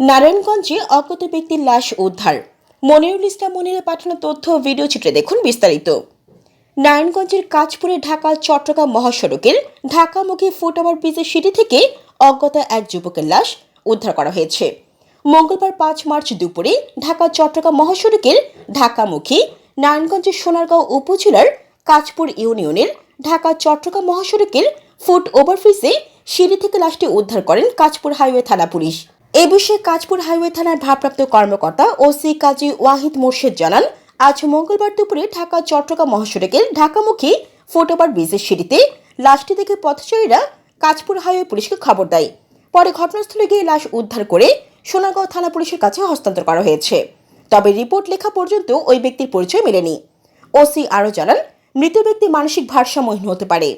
নারায়ণগঞ্জে অজ্ঞাত ব্যক্তির লাশ উদ্ধার। মনিরুল ইসলাম মনিরের পাঠানো তথ্য ও ভিডিও চিত্রে দেখুন বিস্তারিত। নারায়ণগঞ্জের কাঁচপুরে ঢাকা চট্টগ্রাম মহাসড়কের ঢাকামুখী ফুটওভার ব্রিজের সিঁড়ি থেকে অজ্ঞাত এক যুবকের লাশ উদ্ধার করা হয়েছে। মঙ্গলবার পাঁচ মার্চ দুপুরে ঢাকা চট্টগ্রাম মহাসড়কের ঢাকামুখী নারায়ণগঞ্জের সোনারগাঁও উপজেলার কাঁচপুর ইউনিয়নের ঢাকা চট্টগ্রাম মহাসড়কের ফুট ওভারব্রিজে সিঁড়ি থেকে লাশটি উদ্ধার করেন কাঁচপুর হাইওয়ে থানা পুলিশ। এ বিষয়ে কাঁচপুর হাইওয়ে থানার ভারপ্রাপ্ত কর্মকর্তা ওসি কাজী ওয়াহিদ মোর্শেদ জানান, আজ মঙ্গলবার দুপুরে ঢাকা, চট্টগ্রাম মহাসড়কের ঢাকামুখী ফুটওভার ব্রিজের সিঁড়িতে লাশটি দেখে পথচারীরা কাঁচপুর হাইওয়ে পুলিশকে খবর দেয়। পরে ঘটনাস্থলে গিয়ে লাশ উদ্ধার করে সোনারগাঁও থানা পুলিশের কাছে হস্তান্তর করা হয়েছে। তবে রিপোর্ট লেখা পর্যন্ত ওই ব্যক্তির পরিচয় মেলেনি। ওসি আরও জানান, মৃত ব্যক্তি মানসিক ভারসাম্যহীন হতে পারে।